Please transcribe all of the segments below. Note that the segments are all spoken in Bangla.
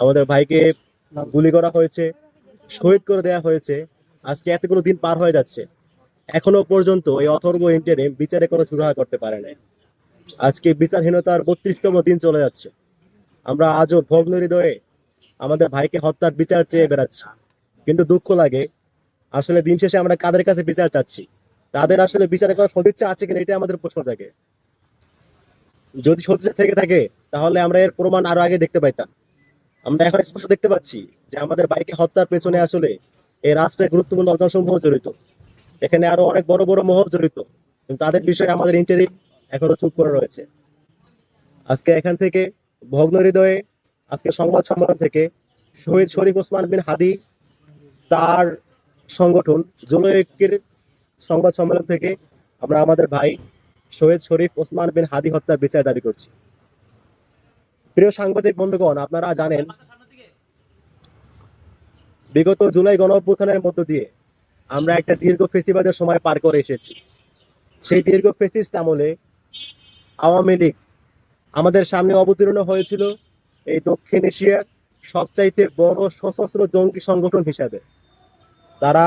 আমাদের ভাইকে গুলি করা হয়েছে, শহীদ করে দেওয়া হয়েছে। আজকে এতগুলো দিন পার হয়ে যাচ্ছে। এখনও পর্যন্ত এই অথর্ব ইন্টারে বিচারে কোনো সুরাহা করতে পারে নাই। আজকে বিচারহীনতার বত্রিশতম দিন চলে যাচ্ছে। আমরা আজও ভগ্ন হৃদয়ে আমাদের ভাইকে হত্যার বিচার চেয়ে বেড়াচ্ছি। কিন্তু দুঃখ লাগে, আসলে দিন শেষে আমরা কাদের কাছে বিচার চাচ্ছি? তাদের আসলে বিচারে করার সদিচ্ছা আছে কিনা এটা আমাদের প্রশ্ন থাকে যদি সদিচ্ছা থেকে থাকে, তাহলে আমরা এর প্রমাণ আরও আগে দেখতে পাইতাম। আমরা এখন স্পষ্ট দেখতে পাচ্ছি যে আমাদের বাইকে হত্যার পেছনে আসলে এই রাষ্ট্রের গুরুত্বপূর্ণ অর্গানসমূহ জড়িত। এখানে আরও অনেক বড় বড় মহল জড়িত তাদের বিষয়ে আমাদের ইন্টারি এখনও চুপ করে রয়েছে। আজকে এখান থেকে ভগ্ন হৃদয়ে, আজকে সংবাদ সম্মেলন থেকে শহীদ শরীফ ওসমান বিন হাদি, তার সংগঠন জুলয়েকের সংবাদ সম্মেলন থেকে আমরা আমাদের ভাই শহীদ শরীফ ওসমান বিন হাদি হত্যার বিচার দাবি করছি। প্রিয় সাংবাদিক বন্ধুগণ, আপনারা জানেন, বিগত জুলাই গণ অভ্যুত্থানের মধ্য দিয়ে আমরা একটা দীর্ঘ ফেসিবাদের সময় পার করে এসেছি। সেই দীর্ঘ ফেসিস্ট আমলে আওয়ামী লীগ আমাদের সামনে অবতীর্ণ হয়েছিল এই দক্ষিণ এশিয়ার সবচাইতে বড় সশস্ত্র জঙ্গি সংগঠন হিসাবে। তারা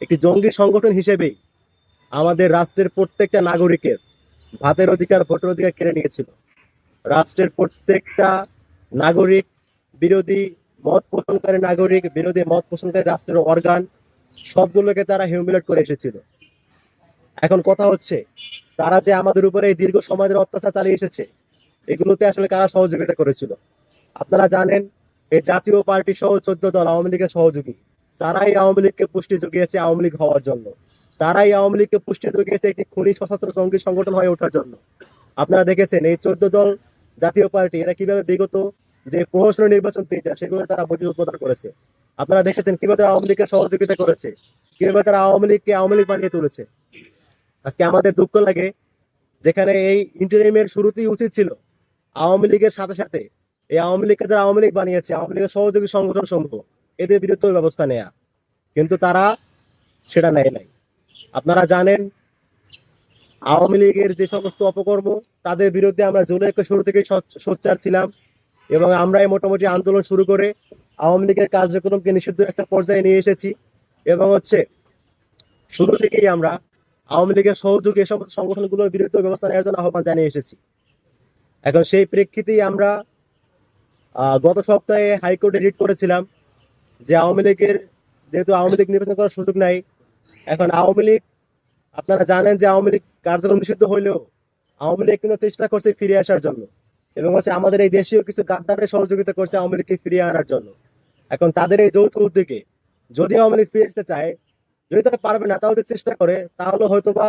একটি জঙ্গি সংগঠন হিসেবেই আমাদের রাষ্ট্রের প্রত্যেকটা নাগরিকের ভাতের অধিকার, ভোটের অধিকার কেড়ে নিয়েছিল। রাষ্ট্রের প্রত্যেকটা নাগরিক বিরোধী মত পোষণকারী নাগরিক, বিরোধী মত পোষণকারী রাষ্ট্রের অর্গান সবগুলোকে তারা হিউমিলেট করে এসেছিল। এখন কথা হচ্ছে, তারা যে আমাদের উপরে এই দীর্ঘ সময় ধরে অত্যাচার চালিয়ে এসেছে, এগুলোতে আসলে কারা সহযোগিতা করেছিল? আপনারা জানেন, এই জাতীয় পার্টি সহ চোদ্দ দল, আওয়ামী লীগের সহযোগী, তারাই আওয়ামী লীগকে পুষ্টি জুগিয়েছে আওয়ামী লীগ হওয়ার জন্য। তারাই আওয়ামী লীগকে পুষ্টি জুগিয়েছে একটি খুনি সশস্ত্র জঙ্গি সংগঠন হয়ে ওঠার জন্য। আপনারা দেখেছেন, এই চোদ্দ দল জাতীয় পার্টি, এরা কীভাবে বিগত যে প্রহসনের নির্বাচন তিনটা সেগুলো তারা বৈঠক উদ্বোধন করেছে। আপনারা দেখেছেন কীভাবে তারা আওয়ামী লীগকে সহযোগিতা করেছে, কীভাবে তারা আওয়ামী লীগকে আওয়ামী লীগ বানিয়ে তুলেছে। আজকে আমাদের দুঃখ লাগে, যেখানে এই ইন্টারিমের শুরুতেই উচিত ছিল আওয়ামী লীগের সাথে সাথে এই আওয়ামী লীগকে যারা আওয়ামী লীগ বানিয়েছে, আওয়ামী লীগের সহযোগী সংগঠন সমূহ, এদের বিরুদ্ধে ব্যবস্থা নেয়া। কিন্তু তারা সেটা নেয় নাই। আপনারা জানেন আওয়ামী লীগের যে সমস্ত অপকর্ম, তাদের বিরুদ্ধে আমরা জুলাইকে শুরু থেকে সোচ্চার ছিলাম এবং আমরাই মোটামুটি আন্দোলন শুরু করে আওয়ামী লীগের কার্যক্রমকে নিষিদ্ধ একটা পর্যায়ে নিয়ে এসেছি এবং হচ্ছে শুরু থেকেই আমরা আওয়ামী লীগের সহযোগী সমস্ত সংগঠনগুলোর বিরুদ্ধে ব্যবস্থা নেওয়ার জন্য আহ্বান জানিয়ে এসেছি। এখন সেই প্রেক্ষিতেই আমরা গত সপ্তাহে হাইকোর্টে রিট করেছিলাম যে আওয়ামী লীগের, যেহেতু আওয়ামী লীগ নির্বাচন করার সুযোগ নাই, এখন আওয়ামী লীগ আপনারা জানেন যে আওয়ামী লীগ কার্যক্রম নিষিদ্ধ হইলেও আওয়ামী লীগ কিন্তু চেষ্টা করছে ফিরে আসার জন্য। এবং হচ্ছে আমাদের এই দেশীয় কিছু গাদ্দারের সহযোগিতা করছে আওয়ামী লীগকে ফিরিয়ে আনার জন্য। এখন তাদের এই যৌথ উদ্যোগে যদি আওয়ামী লীগ ফিরে আসতে চায়, যদি তারা পারবে না যদি চেষ্টা করে, তাহলে হয়তো বা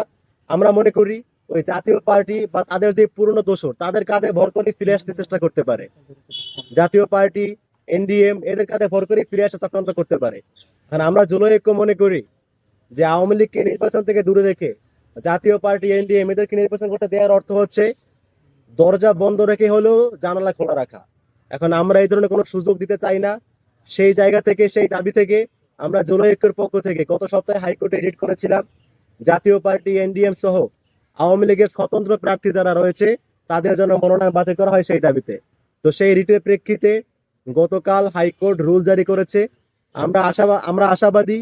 আমরা মনে করি ওই জাতীয় পার্টি বা তাদের যে পুরনো দোষর, তাদের কাঁধে ভর করে ফিরে আসতে চেষ্টা করতে পারে। জাতীয় পার্টি, এনডিএম, এদের কাঁধে ভর করে ফিরে আসা চক্রান্ত করতে পারে। কারণ আমরা জুলাই ঐক্য মনে করি যে আওয়ামী লীগকে নির্বাচন থেকে দূরে রেখে জাতীয় পার্টি, এনডিএম এদেরকে নির্বাচন করতে দেওয়ার অর্থ হচ্ছে দরজা বন্ধ রেখে হলেও জানালা খোলা রাখা। এখন আমরা এই ধরনের কোনো সুযোগ দিতে চাই না। সেই জায়গা থেকে, সেই দাবি থেকে আমরা জুলাই ঐক্যের পক্ষ থেকে গত সপ্তাহে হাইকোর্টে রিট করেছিলাম। জাতীয় পার্টি, এনডিএম সহ আওয়ামী লীগের স্বতন্ত্র প্রার্থী যারা রয়েছে, তাদের জন্য মনোনয়ন বাতিল করা হয় সেই দাবিতে। তো সেই রিটের প্রেক্ষিতে গতকাল হাইকোর্ট রুল জারি করেছে। আমরা আশা আমরা আশাবাদী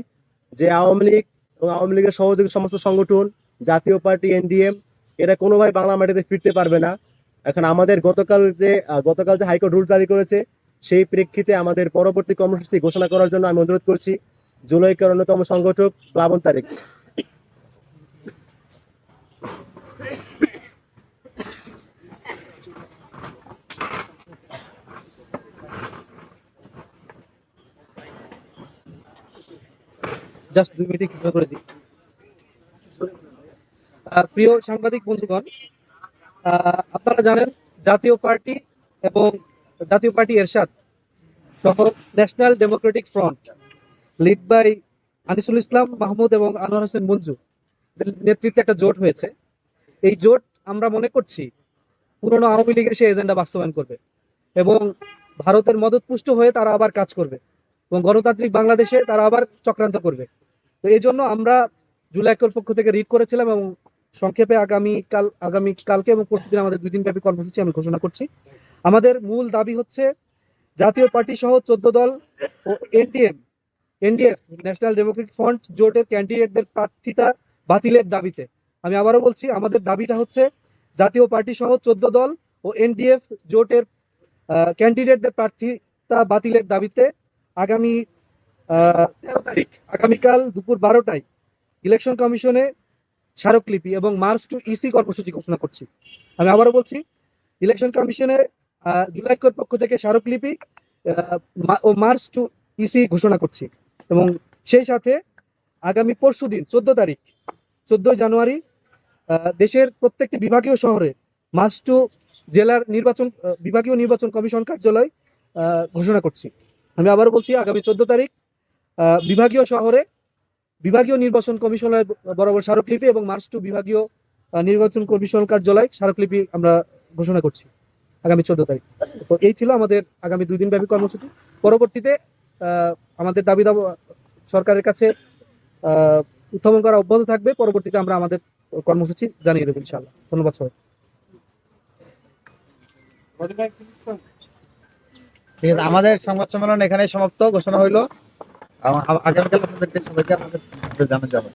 যে আওয়ামী লীগ এবং আওয়ামী লীগের সহযোগী সমস্ত সংগঠন, জাতীয় পার্টি, এনডিএম, এরা কোনোভাবে বাংলা মাটিতে ফিরতে পারবে না। এখন আমাদের গতকাল যে গতকাল যে হাইকোর্ট রুল জারি করেছে, সেই প্রেক্ষিতে আমাদের পরবর্তী কর্মসূচি ঘোষণা করার জন্য আমি অনুরোধ করছি জুলাইকার অন্যতম সংগঠক প্লাবন তারিখ। জাস্ট দুই মিনিটে করে দিই। প্রিয় সাংবাদিক বন্ধুগণ আপনারা জানেন জাতীয় পার্টি এবং জাতীয় পার্টি এরশাদ সহ national democratic front led by Anisul Islam, Mahmud এবং আনোয়ার হোসেন মঞ্জু নেতৃত্বে একটা জোট হয়েছে। এই জোট আমরা মনে করছি পুরনো আওয়ামী লীগের সেই এজেন্ডা বাস্তবায়ন করবে এবং ভারতের মদতপুষ্ট হয়ে তারা আবার কাজ করবে এবং গণতান্ত্রিক বাংলাদেশে তারা আবার চক্রান্ত করবে। তো এই জন্য আমরা জুলাইকর পক্ষ থেকে রিড করেছিলাম এবং সংক্ষেপে আগামী কাল, আগামী কালকে এবং পরশু দিন আমাদের দুই দিন ব্যাপী কর্মসূচি আমি ঘোষণা করছি। আমাদের মূল দাবি হচ্ছে জাতীয় পার্টি সহ চোদ্দ দল ও NDM, NDF, national democratic front জোটের ক্যান্ডিডেটদের প্রার্থিতা বাতিলের দাবিতে। আমি আবারও বলছি, আমাদের দাবিটা হচ্ছে জাতীয় পার্টি সহ চোদ্দ দল ও এনডিএফ জোটের ক্যান্ডিডেটদের প্রার্থিতা বাতিলের দাবিতে আগামী তেরো তারিখ আগামীকাল দুপুর বারোটায় ইলেকশন কমিশনে স্মারকলিপি এবং মার্চ টু ইসি কর্মসূচি ঘোষণা করছি। আমি আবারও বলছি ইলেকশন কমিশনে আহ, জুলাই কর্তৃপক্ষ থেকে স্মারকলিপি ও মার্চ টু ইসি ঘোষণা করছি এবং সেই সাথে আগামী পরশু দিন চোদ্দ তারিখ চোদ্দই জানুয়ারি দেশের প্রত্যেকটি বিভাগীয় শহরে মার্চ টু জেলার নির্বাচন বিভাগীয় নির্বাচন কমিশন কার্যালয় ঘোষণা করছি। আমি আবারও বলছি আগামী চোদ্দ তারিখ বিভাগীয় শহরে বিভাগীয় নির্বাচন কমিশনের বরাবর স্মারকলিপি এবং মার্চ টু বিভাগীয় নির্বাচন কমিশন কার্যালয় স্মারকলিপি আমরা ঘোষণা করছি আগামী চোদ্দ তারিখ। তো এই ছিল আমাদের আগামী দুই দিন ব্যাপী কর্মসূচি। পরবর্তীতে আমাদের দাবি দাবা, সরকারের কাছে উত্থাপন করা অব্যাহত থাকবে। পরবর্তীতে আমরা আমাদের কর্মসূচি জানিয়ে দেবো ইনশাআল্লাহ। ধন্যবাদ সবাই আমাদের সংবাদ সম্মেলন এখানে সমাপ্ত। ঘোষণা হইল। আগামীকাল আপনাদেরকে সবাইকে আমাদের জানা যাবে।